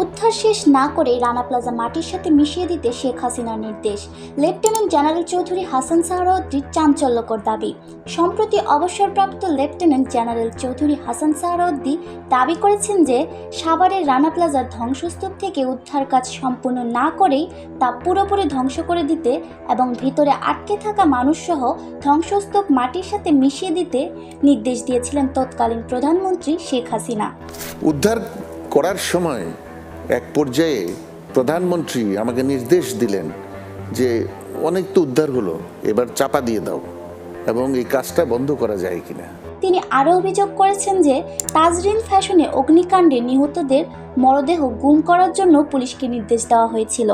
উদ্ধার শেষ না করে রানা প্লাজা মাটির সাথে মিশিয়ে দিতে শেখ হাসিনার নির্দেশ। লেফটেন্যান্ট জেনারেল চৌধুরী হাসান সাহারদ্দির চাঞ্চল্যকর দাবি। সম্প্রতি অবসরপ্রাপ্ত লেফটেন্যান্ট জেনারেল চৌধুরী হাসান সাহারদ্দি দাবি করেছেন যে সাভারের রানা প্লাজার ধ্বংসস্তূপ থেকে উদ্ধার কাজ সম্পূর্ণ না করেই তা পুরোপুরি ধ্বংস করে দিতে এবং ভিতরে আটকে থাকা মানুষসহ ধ্বংসস্তূপ মাটির সাথে মিশিয়ে দিতে নির্দেশ দিয়েছিলেন তৎকালীন প্রধানমন্ত্রী শেখ হাসিনা। উদ্ধার করার সময় এক পর্যায়ে প্রধানমন্ত্রী আমাকে নির্দেশ দিলেন যে অনেক তো উদ্ধার হলো এবার চাপা দিয়ে দাও এবং এই কাজটা বন্ধ করা যায় কিনা। তিনি আরও অভিযোগ করেছেন যে তাজরিন ফ্যাশনে অগ্নিকাণ্ডে নিহতদের মরদেহ গুম করার জন্য পুলিশকে নির্দেশ দেওয়া হয়েছিল।